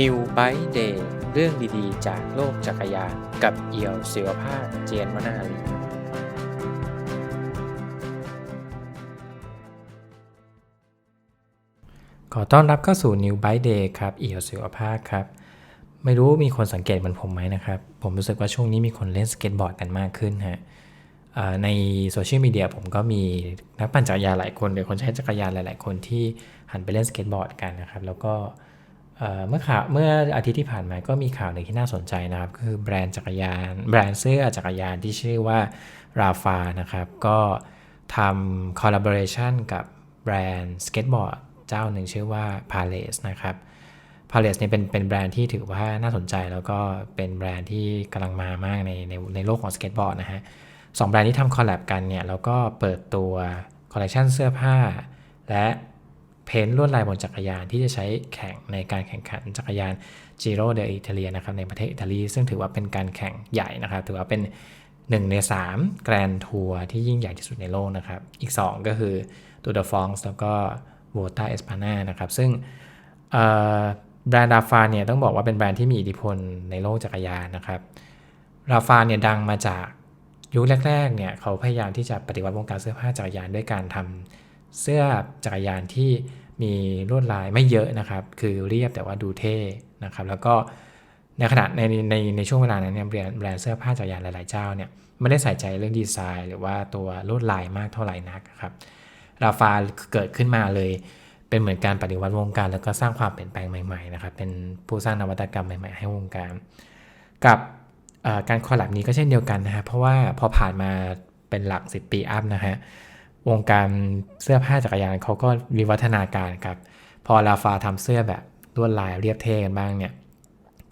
New Bike Day เรื่องดีๆ จากโลกจักรยานกับเอี่ยวศิวภาคเจียนวนาลีขอต้อนรับเข้าสู่ New Bike Day ครับ เอี่ยวศิวภาคครับ ไม่รู้มีคนสังเกตเหมือนผมไหมนะครับ ผมรู้สึกว่าช่วงนี้มีคนเล่นสเก็ตบอร์ดกันมากขึ้นฮะในโซเชียลมีเดียผมก็มีนักปั่นจักรยานหลายคนหรือคนใช้จักรยานหลาย ๆ คนที่หันไปเล่นสเก็ตบอร์ดกันนะครับ แล้วก็เเมื่อข่าวเมื่ออาทิตย์ที่ผ่านมาก็มีข่าวหนึ่งที่น่าสนใจนะครับ คือแบรนด์จักรยาน แบรนด์เสื้อจักรยานที่ชื่อว่าราฟานะครับ ก็ทำ collaboration กับแบรนด์สเก็ตบอร์ดเจ้าหนึ่งชื่อว่า Palace นะครับพาเลสเนี่ยเป็นเป็นแบรนด์ที่ถือว่าน่าสนใจแล้วก็เป็นแบรนด์ที่กำลังมามากในในในโลกของสเก็ตบอร์ดนะฮะสองแบรนด์ที่ทำคอลแลบกันเนี่ยแล้วก็เปิดตัวคอลเลคชันเสื้อผ้า และ เพ้นลวดลายบนจักรยานที่จะใช้แข่งในการแข่งขันจักรยาน Giro d'Italia นะครับในประเทศอิตาลี ซึ่งถือว่าเป็นการแข่งใหญ่นะครับ ถือว่าเป็น 1 ใน 3 แกรนทัวร์ที่ยิ่งใหญ่ที่สุดในโลกนะครับ อีก 2 ก็คือตูดฟองส์แล้วก็โวตาเอสปานานะครับ ซึ่งแบรนด์ราฟาเนี่ยต้องบอกว่าเป็นแบรนด์ที่มีอิทธิพลในโลกจักรยานนะครับราฟาเนี่ยดังมาจากยุคแรกๆเนี่ยเขาพยายามที่จะปฏิวัติวงการเสื้อผ้าจักรยานด้วยการทำเสื้อจักรยานที่ มีลวดลายไม่เยอะนะครับ คือเรียบแต่ว่าดูเท่นะครับ แล้วก็ในขณะในในในช่วงเวลานั้นเนี่ยแบรนด์แบรนด์เสื้อผ้าจักรยานหลาย ๆ เจ้าเนี่ยไม่ได้ใส่ใจเรื่องดีไซน์ หรือว่าตัวลวดลายมากเท่าไหร่นักครับ ราฟาเกิดขึ้นมาเลย เป็นเหมือนการปฏิวัติวงการ แล้วก็สร้างความเปลี่ยนแปลงใหม่ ๆ นะครับ เป็นผู้สร้างนวัตกรรมใหม่ ๆ ให้วงการ กับการคอลแลบนี้ก็เช่นเดียวกันนะฮะเพราะว่าพอผ่านมาเป็นหลัก 10 ปีอัพนะฮะ วงการเสื้อผ้าจักรยานเขาก็วิวัฒนาการครับ พอลาฟาทำเสื้อแบบลวดลายเรียบเท่กันบ้างเนี่ย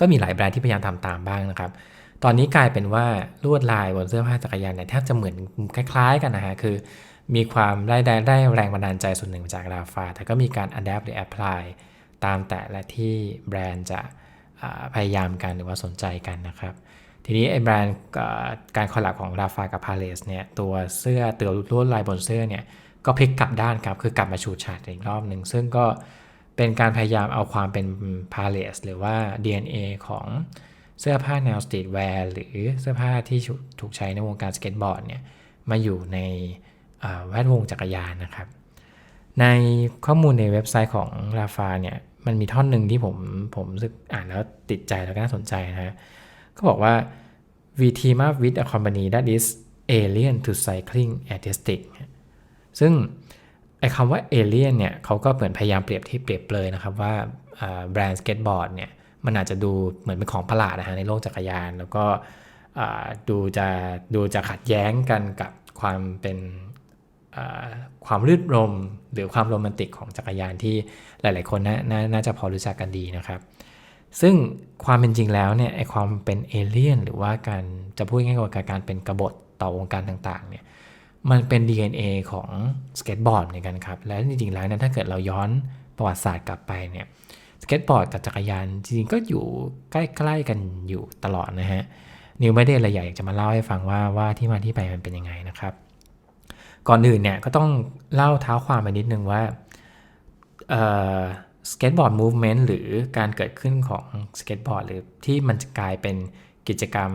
ก็มีหลายแบรนด์ที่พยายามทำตามบ้างนะครับ ตอนนี้กลายเป็นว่าลวดลายบนเสื้อผ้าจักรยานเนี่ยแทบจะเหมือนคล้ายๆ กันนะฮะ คือมีความได้ได้ได้แรงบันดาลใจส่วนหนึ่งจากราฟา แต่ก็มีการ adapt หรือ apply ตามแต่ละที่แบรนด์จะพยายามกันหรือว่าสนใจกันนะครับ ทีนี้ไอ้แบรนด์การคอลแลบของราฟากับพาเลสเนี่ยตัวเสื้อเตัวลวดลายบนเสื้อเนี่ยก็พลิกกลับด้านครับ คือกลับมาฉูดฉาดอีกรอบหนึ่ง ซึ่งก็เป็นการพยายามเอาความเป็นพาเลสหรือว่า DNA ของเสื้อผ้าแนวสตรีทแวร์หรือเสื้อผ้าที่ถูกใช้ในวงการสเก็ตบอร์ดเนี่ยมาอยู่ในแวดวงจักรยานนะครับ ในข้อมูลในเว็บไซต์ของราฟาเนี่ยมันมีท่อนหนึ่งที่ผมผมรู้สึกอ่านแล้วติดใจแล้วก็น่าสนใจนะฮะ ก็บอกว่า we team up with a company that is alien to cycling artistic ซึ่งไอ้คำว่า alien เนี่ยเขาก็เหมือนพยายามเปรียบที่เปรียบเปรยนะครับว่าแบรนด์สเก็ตบอร์ดเนี่ยมันอาจจะดูเหมือนเป็นของประหลาดนะฮะในโลกจักรยาน แล้วก็ดูจะดูจะขัดแย้งกันกับความเป็นความรื่นรม หรือความโรแมนติกของจักรยานที่หลาย ๆ คนนนาน่าจะพอรู้จักกันดีนะครับ ซึ่งความเป็นจริงแล้วเนี่ยไอความเป็นเอเลี่ยนหรือว่าการจะพูดง่ายๆว่าการเป็นกบฏต่อวงการต่างๆเนี่ยมันเป็น DNA ของสเก็ตบอร์ดเหมือนกันครับ และจริงๆแล้วเนี่ยถ้าเกิดเราย้อนประวัติศาสตร์กลับไปเนี่ยสเก็ตบอร์ดกับจักรยานจริงๆก็อยู่ใกล้ๆกันอยู่ตลอดนะฮะนิวไม่ได้อะไรอยากจะมาเล่าให้ฟังว่าว่าที่มาที่ไปมันเป็นยังไงนะครับ ก่อนอื่นเนี่ยก็ต้องเล่าเท้าความไปนิดนึงว่า สเก็ตบอร์ดมูฟเมนต์หรือการเกิดขึ้นของสเก็ตบอร์ดหรือที่มันจะกลายเป็นกิจกรรม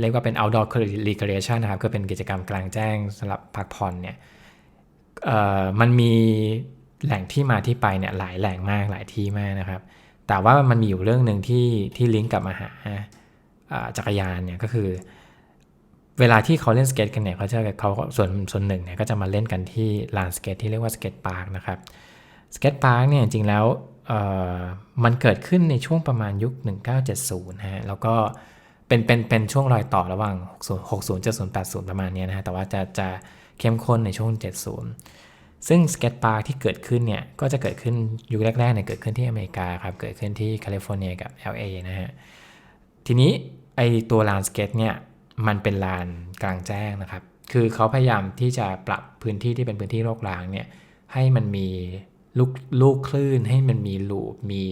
เรียกว่าเป็น outdoor recreation นะครับก็เป็นกิจกรรมกลางแจ้งสำหรับพักผ่อนเนี่ยมันมีแหล่งที่มาที่ไปเนี่ยหลายแหล่งมากหลายที่มากนะครับ แต่ว่ามันมีอยู่เรื่องหนึ่งที่ที่ลิงก์กลับมาหาาจักรยานเนี่ยก็คือเวลาที่เขาเล่นสเก็ตกันเนี่ยเขาจะเขาส่วนส่วนหนึ่งเนี่ยก็จะมาเล่นกันที่ลานสเก็ตที่เรียกว่าสเก็ตพาร์คนะครับ สเก็ตพาร์คเนี่ยจริงแล้วมันเกิดขึ้นในช่วงประมาณยุค 1970 ฮะ แล้วก็เป็นเป็นเป็นช่วงรอยต่อระหว่าง 60 60 70 80 ประมาณนี้นะฮะ แต่ว่าจะจะเข้มข้นในช่วง 70 ซึ่งสเก็ตพาร์คที่เกิดขึ้นเนี่ย ก็จะเกิดขึ้นยุคแรกๆเนี่ยเกิดขึ้นที่อเมริกาครับ เกิดขึ้นที่แคลิฟอร์เนียกับ LA นะฮะ ทีนี้ไอตัวลานสเก็ตเนี่ย มันเป็นลานกลางแจ้งนะครับ คือเขาพยายามที่จะปรับพื้นที่ที่เป็นพื้นที่โรคร้างเนี่ยให้มันมี ลูกลูกคลื่นให้มันมีลูปมี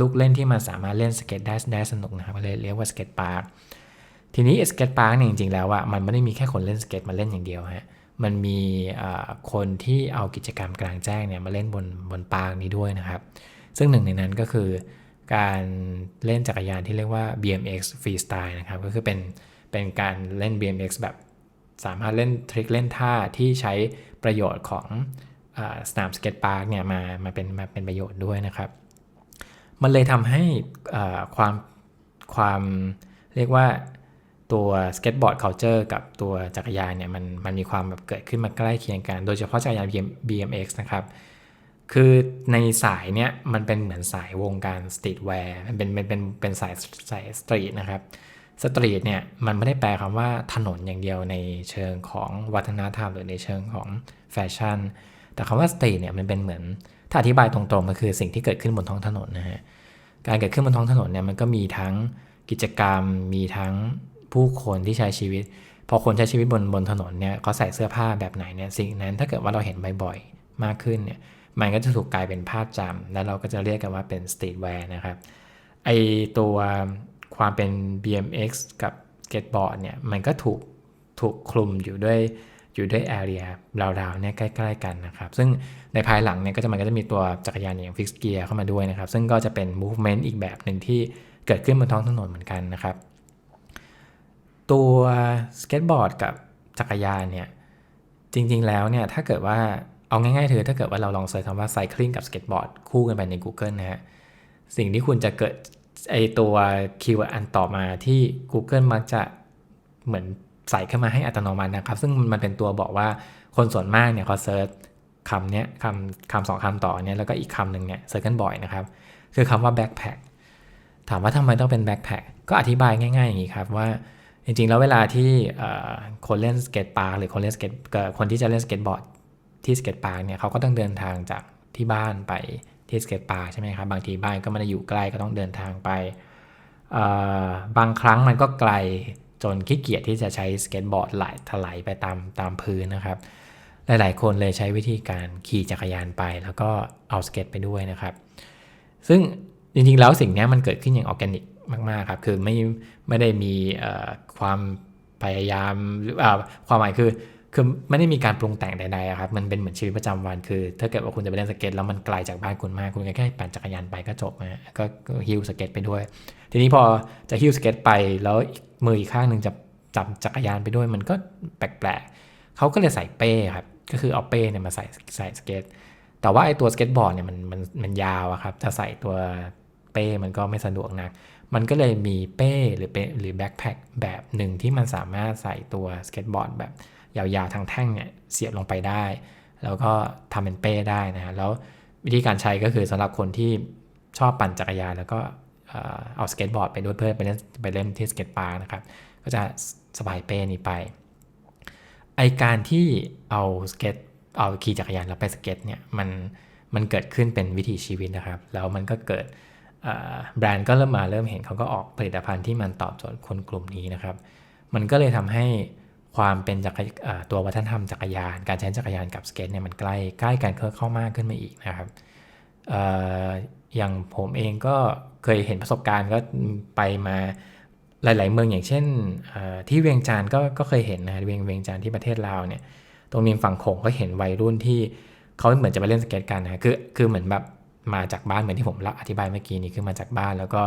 ลูกเล่นที่มันสามารถเล่นสเก็ตได้ได้สนุกนะครับเลยเรียกว่าสเก็ตพาร์คทีนี้สเก็ตพาร์คเนี่ยจริงๆแล้วอะมันไม่ได้มีแค่คนเล่นสเก็ตมาเล่นอย่างเดียวฮะมันมีคนที่เอากิจกรรมกลางแจ้งเนี่ยมาเล่นบนบนปาร์คนี้ด้วยนะครับ ซึ่งหนึ่งในนั้นก็คือการเล่นจักรยานที่เรียกว่า BMX Freestyle นะครับ ก็คือเป็นเป็นการเล่น BMX แบบสามารถเล่นทริคเล่นท่าที่ใช้ประโยชน์ของ สนามสเก็ตพาร์คเนี่ยมามาเป็นมาเป็นประโยชน์ด้วยนะครับ มันเลยทำให้ความความเรียกว่าตัวสเก็ตบอร์ด culture กับตัวจักรยานเนี่ยมันมันมีความแบบเกิดขึ้นมาใกล้เคียงกัน โดยเฉพาะจักรยาน BMX นะครับ คือในสายเนี้ยมันเป็นเหมือนสายวงการสตรีทแวร์มันเป็นเป็นเป็นเป็นสายสายสตรีทนะครับสตรีทเนี่ยมันไม่ได้แปลคำว่าถนนอย่างเดียวในเชิงของวัฒนธรรมหรือในเชิงของแฟชั่น แต่คำว่าสตรีทเนี่ยมันเป็นเหมือนถ้าอธิบายตรงๆมันคือสิ่งที่เกิดขึ้นบนท้องถนนนะฮะการเกิดขึ้นบนท้องถนนเนี่ยมันก็มีทั้งกิจกรรม มีทั้งผู้คนที่ใช้ชีวิต พอคนใช้ชีวิตบนบนถนนเนี่ยเขาใส่เสื้อผ้าแบบไหนเนี่ยสิ่งนั้นถ้าเกิดว่าเราเห็นบ่อยๆมากขึ้นเนี่ยมันก็จะถูกกลายเป็นภาพจำแล้วเราก็จะเรียกกันว่าเป็นสตรีทแวร์นะครับไอตัวความเป็น BMX กับเกตบอร์ดเนี่ยมันก็ถูกถูกคลุมอยู่ด้วย อยู่ด้วยแอเรียราวๆเนี่ยใกล้ๆกันนะครับ ซึ่งในภายหลังเนี่ยก็จะมันก็จะมีตัวจักรยานอย่างฟิกเกียร์เข้ามาด้วยนะครับ ซึ่งก็จะเป็น movement อีกแบบหนึ่งที่เกิดขึ้นบนท้องถนนเหมือนกันนะครับ ตัวสเก็ตบอร์ดกับจักรยานเนี่ยจริงๆแล้วเนี่ยถ้าเกิดว่าเอาง่ายๆเถอถ้าเกิดว่าเราลองเสิร์ชคำว่าไซคลิงกับสเก็ตบอร์ดคู่กันไปใน Google นะฮะสิ่งที่คุณจะเกิดไอตัวคีย์เวิร์ดอันต่อมาที่ Google มักจะเหมือน ใส่ขึ้นมาให้อัตโนมัตินะครับ ซึ่งมันเป็นตัวบอกว่าคนส่วนมากเนี่ยเขาเซิร์ชคำเนี้ยคำคำสองคำต่อเนี่ยแล้วก็อีกคำหนึ่งเนี่ยเซิร์ชกันบ่อยนะครับ คือคำว่าแบ็คแพคถามว่าทำไมต้องเป็นแบ็คแพคก็อธิบายง่ายๆอย่างนี้ครับว่าจริงๆ แล้วเวลาที่คนเล่นสเก็ตปาร์หรือคนเล่นสเก็ตคนที่จะเล่นสเก็ตบอร์ดที่สเก็ตปาร์เนี่ยเขาก็ต้องเดินทางจากที่บ้านไปที่สเก็ตปาร์ใช่ไหมครับบางทีบ้านก็ไม่ได้อยู่ใกล้ก็ต้องเดินทางไปบางครั้งมันก็ไกล จนขี้เกียจที่จะใช้สเก็ตบอร์ดไหลถลายไปตามตามพื้นนะครับ หลายๆ คนเลยใช้วิธีการขี่จักรยานไป แล้วก็เอาสเก็ตไปด้วยนะครับ ซึ่งจริงๆ แล้วสิ่งนี้มันเกิดขึ้นอย่างออร์แกนิกมากๆครับ คือไม่ไม่ได้มีความพยายามหรือความหมายคือคือไม่ได้มีการปรุงแต่งใดๆครับ มันเป็นเหมือนชีวิตประจำวัน คือ ถ้าเกิดว่าคุณจะไปเล่นสเก็ตแล้วมันไกลจากบ้านคุณมาก คุณแค่ปั่นจักรยานไปก็จบนะก็ฮิ้วสเก็ตไปด้วย ทีนี้พอจะฮิ้วสเก็ตไปแล้ว มืออีกข้างหนึ่งจะจับจักรยานไปด้วยมันก็แปลกๆเขาก็เลยใส่เป้ครับก็คือเอาเป้เนี่ยมาใส่ใส่สเก็ตแต่ว่าไอ้ตัวสเก็ตบอร์ดเนี่ยมันมันมันยาวอะครับจะใส่ตัวเป้มันก็ไม่สะดวกนัก มันก็เลยมีเป้หรือเป้หรือแบ็คแพคแบบหนึ่งที่มันสามารถใส่ตัวสเก็ตบอร์ดแบบยาวๆทางแท่งเนี่ยเสียบลงไปได้ แล้วก็ทำเป็นเป้ได้นะฮะแล้ววิธีการใช้ก็คือสำหรับคนที่ชอบปั่นจักรยานแล้วก็ เอาสเก็ตบอร์ดไปด้วยเพื่อไปเล่นไปเล่นที่สเก็ตปาร์นะครับ ก็จะสบายเป้นี้ไป ไอการที่เอาสเก็ตเอาขี่จักรยานแล้วไปสเก็ตเนี่ยมันมันเกิดขึ้นเป็นวิถีชีวิตนะครับ แล้วมันก็เกิดแบรนด์ก็เริ่มมาเริ่มเห็นเขาก็ออกผลิตภัณฑ์ที่มันตอบโจทย์คนกลุ่มนี้นะครับ มันก็เลยทำให้ความเป็นจักรตัววัฒนธรรมจักรยาน การใช้จักรยานกับสเก็ตเนี่ยมันใกล้ใกล้กันเข้ามากขึ้นมาอีกนะครับ อย่างผมเองก็เคยเห็นประสบการณ์ก็ไปมาหลาย ๆ เมืองอย่างเช่นที่เวียงจันทร์ก็ก็เคยเห็นนะเวียงเวียงจันทร์ที่ประเทศลาวเนี่ย ตรงนี้ฝั่งโขงก็เห็นวัยรุ่นที่เขาเหมือนจะไปเล่นสเก็ตกันนะคือคือเหมือนแบบมาจากบ้านเหมือนที่ผมอธิบายเมื่อกี้นี้คือมาจากบ้าน แล้วก็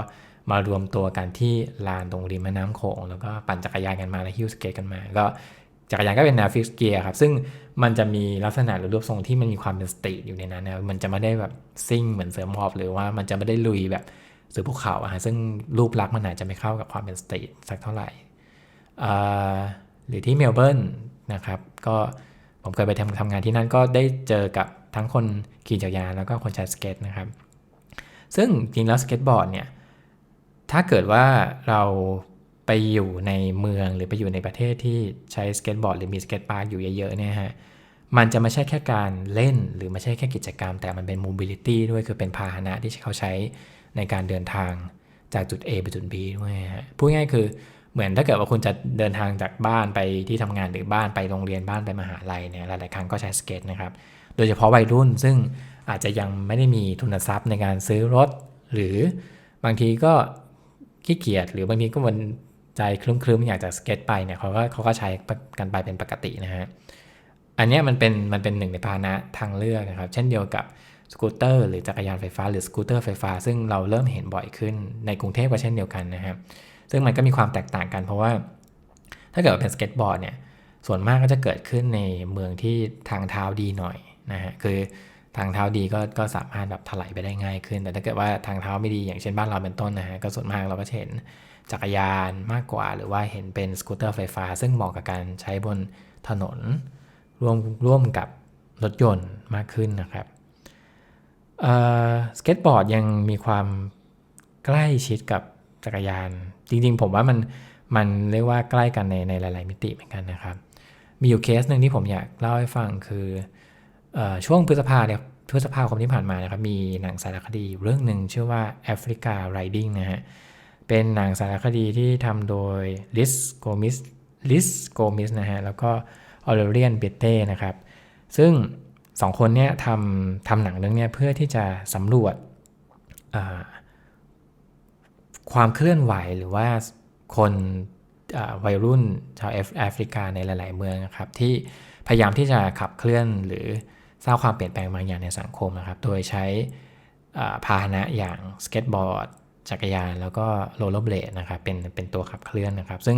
มารวมตัวกันที่ลานตรงริมแม่น้ำโขงแล้วก็ปั่นจักรยานกันมาแล้วฮิ้วสเก็ตกันมา ก็ จักรยานก็เป็นแนวฟิกเกียร์ครับ ซึ่งมันจะมีลักษณะหรือรูปทรงที่มันมีความเป็นสตรีทอยู่ในนั้นนะมันจะไม่ได้แบบซิ่งเหมือนเสือมอบหรือว่ามันจะไม่ได้ลุยแบบเสือภูเขาอะซึ่งรูปลักษณ์มันอาจจะไม่เข้ากับความเป็นสตรีทสักเท่าไหร่หรือที่เมลเบิร์นนะครับ ก็ผมเคยไปทำทำงานที่นั่นก็ได้เจอกับทั้งคนขี่จักรยานแล้วก็คนใช้สเก็ตนะครับ ซึ่งจริงแล้วสเก็ตบอร์ดเนี่ยถ้าเกิดว่าเรา ไปอยู่ในเมืองหรือไปอยู่ในประเทศที่ใช้สเก็ตบอร์ดหรือมีสเก็ตพาร์คอยู่เยอะๆเนี่ยฮะมันจะไม่ใช่แค่การเล่นหรือไม่ใช่แค่กิจกรรม แต่มันเป็นมูบิลิตี้ด้วยคือเป็นพาหนะที่เขาใช้ในการเดินทางจากจุด A ไปจุด B ด้วยฮะพูดง่ายคือเหมือนถ้าเกิดว่าคุณจะเดินทางจากบ้านไปที่ทำงานหรือบ้านไปโรงเรียนบ้านไปมหาลัยเนี่ยหลายๆครั้งก็ใช้สเก็ตนะครับโดยเฉพาะวัยรุ่นซึ่งอาจจะยังไม่ได้มีทุนทรัพย์ในการซื้อรถ หรือบางทีก็ขี้เกียจหรือบางทีก็มัน ใจคลุ้มๆอยากจะสเก็ตไปเนี่ยเขาก็เขาก็ใช้กันไปเป็นปกตินะฮะอันนี้มันเป็นมันเป็นหนึ่งในพาหนะทางเลือกนะครับ เช่นเดียวกับสกูตเตอร์หรือจักรยานไฟฟ้าหรือสกูตเตอร์ไฟฟ้า ซึ่งเราเริ่มเห็นบ่อยขึ้นในกรุงเทพก็เช่นเดียวกันนะครับซึ่งมันก็มีความแตกต่างกันเพราะว่า ถ้าเกิดเป็นสเก็ตบอร์ดเนี่ยส่วนมากก็จะเกิดขึ้นในเมืองที่ทางเท้าดีหน่อยนะฮะคือทางเท้าดีก็ก็สามารถแบบถลายไปได้ง่ายขึ้น แต่ถ้าเกิดว่าทางเท้าไม่ดีอย่างเช่นบ้านเราเป็นต้นนะฮะก็ส่วนมากเราก็เห็น จักรยานมากกว่า หรือว่าเห็นเป็นสกูตเตอร์ไฟฟ้า ซึ่งเหมาะกับการใช้บนถนนร่วมร่วมกับรถยนต์มากขึ้นนะครับสเก็ตบอร์ดยังมีความใกล้ชิดกับจักรยาน จริงๆ ผมว่ามันมันเรียกว่าใกล้กันในในหลาย ๆ มิติเหมือนกันนะครับ มีอยู่เคสหนึ่งที่ผมอยากเล่าให้ฟังคืออช่วงพฤษภาเนี่ยพฤษภาคมที่ผ่านมานะครับ มีหนังสารคดีเรื่องหนึ่งชื่อว่า Africa Riding นะฮะเเป็นหนังสารคดีที่ทำโดยลิสโกมิสลิสโกมิสนะฮะ แล้วก็ออเรเลียนเบเต้นะครับ ซึ่งสองคนเนี้ยทำทำหนังเรื่องนี้เพื่อที่จะสำรวจความเคลื่อนไหวหรือว่าคนวัยรุ่นชาวแอฟริกาในหลาย ๆ เมืองครับ ที่พยายามที่จะขับเคลื่อนหรือสร้างความเปลี่ยนแปลงบางอย่างในสังคมนะครับ โดยใช้พาหนะอย่างสเก็ตบอร์ด จักรยานแล้วก็โรลเลอร์เบลดนะครับเป็นเป็นตัวขับเคลื่อนนะครับ ซึ่ง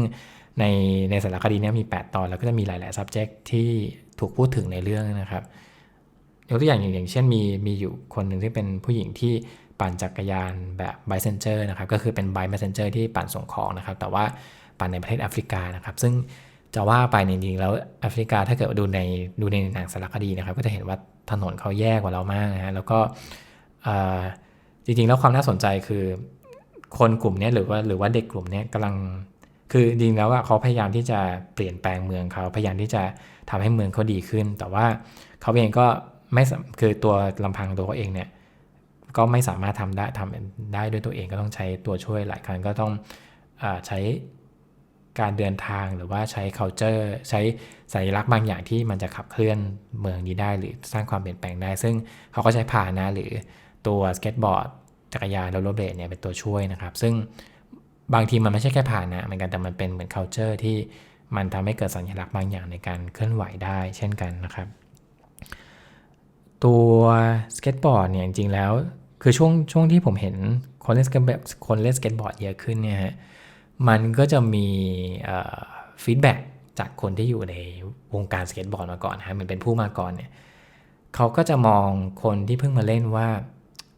ในในสารคดีนี้มี 8 ตอน แล้วก็จะมีหลาย ๆ subject ที่ถูกพูดถึงในเรื่องนะครับยกตัวอย่างอย่างเช่นมีมีอยู่คนหนึ่งที่เป็นผู้หญิงที่ปั่นจักรยานแบบไบเซนเจอร์นะครับก็คือเป็นไบเซนเจอร์ที่ปั่นส่งของนะครับ แต่ว่าปั่นในประเทศแอฟริกานะครับ ซึ่งจะว่าไปจริงๆแล้วแอฟริกาถ้าเกิดดูในดูในหนังสารคดีนะครับ ก็จะเห็นว่าถนนเขาแย่กว่าเรามากนะฮะแล้วก็จริงๆแล้วความน่าสนใจคือ คนกลุ่มนี้หรือว่าหรือว่าเด็กกลุ่มนี้กำลังคือจริงแล้วว่าเขาพยายามที่จะเปลี่ยนแปลงเมืองเขาพยายามที่จะทำให้เมืองเขาดีขึ้น แต่ว่าเขาเองก็ไม่คือตัวลำพังตัวเขาเองเนี่ยก็ไม่สามารถทำได้ทำได้ด้วยตัวเองก็ต้องใช้ตัวช่วยหลายครั้งก็ต้องอใช้การเดินทางหรือว่าใช้ culture ใช้สัญลักษณ์บางอย่างที่มันจะขับเคลื่อนเมืองนี้ได้ หรือสร้างความเปลี่ยนแปลงได้ ซึ่งเขาก็ใช้พาหนะหรือตัวสเก็ตบอร์ด จักรยานแล้วรถเบรเนี่ยเป็นตัวช่วยนะครับ ซึ่งบางทีมันไม่ใช่แค่ผ่านนะเหมือนกันแต่มันเป็นเหมือน culture ที่มันทำให้เกิดสัญลักษณ์บางอย่างในการเคลื่อนไหวได้เช่นกันนะครับ ตัวสเก็ตบอร์ดเนี่ยจริงๆแล้วคือช่วงช่วงที่ผมเห็นคนเล่นสเก็ตแบบคนเล่นสเก็ตบอร์ดเยอะขึ้นเนี่ยฮะมันก็จะมีฟีดแบ็กจากคนที่อยู่ในวงการสเก็ตบอร์ดมาก่อนฮะเหมือนเป็นผู้มาก่อนเนี่ยเขาก็จะมองคนที่เพิ่งมาเล่นว่า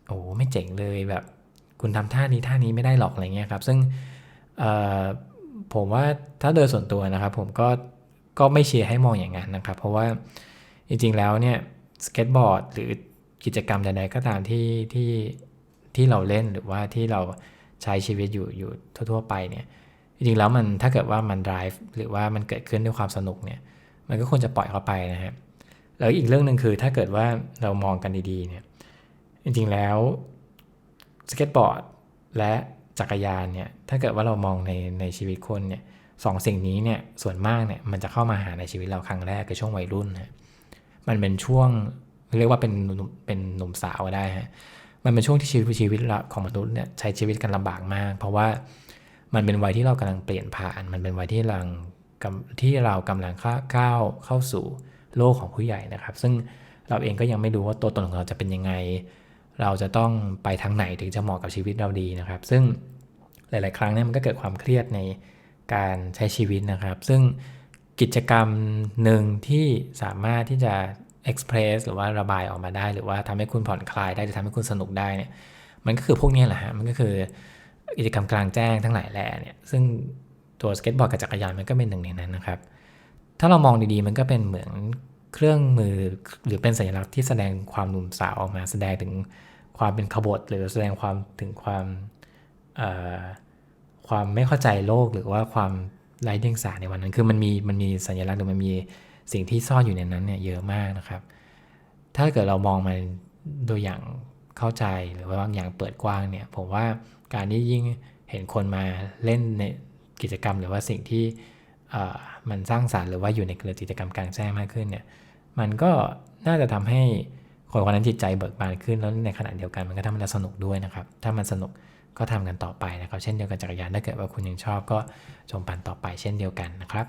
โอ้ไม่เจ๋งเลยแบบ คุณทำท่านี้ท่านี้ไม่ได้หรอกอะไรเงี้ยครับ ซึ่งผมว่าถ้าโดยส่วนตัวนะครับ ผมก็ก็ไม่เชียร์ให้มองอย่างนั้นนะครับ เพราะว่าจริงๆแล้วเนี่ยสเก็ตบอร์ดหรือกิจกรรมใดๆก็ตามที่ที่ที่เราเล่นหรือว่าที่เราใช้ชีวิตอยู่อยู่ทั่ว ๆ ไปเนี่ยจริงๆแล้วมันถ้าเกิดว่ามัน drive หรือว่ามันเกิดขึ้นด้วยความสนุกเนี่ยมันก็ควรจะปล่อยเข้าไปนะฮะแล้วอีกเรื่องหนึ่งคือถ้าเกิดว่าเรามองกันดีๆเนี่ย จริงๆแล้วสเก็ตบอร์ดและจักรยานเนี่ยถ้าเกิดว่าเรามองในในชีวิตคนเนี่ยสองสิ่งนี้เนี่ยส่วนมากเนี่ยมันจะเข้ามาหาในชีวิตเราครั้งแรกคือช่วงวัยรุ่นฮะมันเป็นช่วงเรียกว่าเป็นเป็นหนุ่มสาวได้ฮะมันเป็นช่วงที่ชีวิตชีวิตของมนุษย์เนี่ยใช้ชีวิตกันลำบากมาก เพราะว่ามันเป็นวัยที่เรากำลังเปลี่ยนผ่าน มันเป็นวัยที่เราที่เรากำลังก้าวเข้าสู่โลกของผู้ใหญ่นะครับ ซึ่งเราเองก็ยังไม่รู้ว่าตัวตนของเราจะเป็นยังไง เราจะต้องไปทางไหนถึงจะเหมาะกับชีวิตเราดีนะครับ ซึ่งหลาย ๆ ครั้งเนี่ยมันก็เกิดความเครียดในการใช้ชีวิตนะครับ ซึ่งกิจกรรมหนึ่งที่สามารถที่จะเอ็กซ์เพรสหรือว่าระบายออกมาได้ หรือว่าทำให้คุณผ่อนคลายได้หรือทำให้คุณสนุกได้เนี่ยมันก็คือพวกนี้แหละฮะมันก็คือกิจกรรมกลางแจ้งทั้งหลายแหล่เนี่ยซึ่งตัวสเก็ตบอร์ดกับจักรยานมันก็เป็นหนึ่งในนั้นนะครับ ถ้าเรามองดีๆ มันก็เป็นเหมือนเครื่องมือหรือเป็นสัญลักษณ์ที่แสดงความหนุ่มสาวออกมาแสดงถึง ความเป็นขบฏหรือแสดงความถึงความความไม่เข้าใจโลกหรือว่าความไร้เดียงสาในวันนั้น คือมันมีมันมีสัญลักษณ์หรือมันมีสิ่งที่ซ่อนอยู่ในนั้นเนี่ยเยอะมากนะครับ ถ้าเกิดเรามองมันโดยอย่างเข้าใจหรือว่าอย่างเปิดกว้างเนี่ย ผมว่าการที่ยิ่งเห็นคนมาเล่นในกิจกรรม หรือว่าสิ่งที่มันสร้างสารรค์หรือว่าอยู่ในกิจกรรมกลางแจ้งมากขึ้นเนี่ย มันก็น่าจะทำให้ คนคนนั้นจิตใจเบิกบานขึ้นแล้วในขณะเดียวกันมันก็ทำให้เราสนุกด้วยนะครับ ถ้ามันสนุกก็ทำกันต่อไปนะครับ เช่นเดียวกันจักรยานถ้าเกิดว่าคุณยังชอบก็ชมปันต่อไปเช่นเดียวกันนะครับ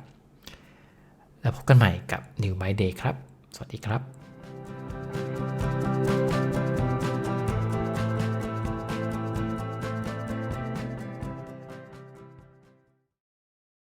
แล้วพบกันใหม่กับ New by Day ครับ สวัสดีครับ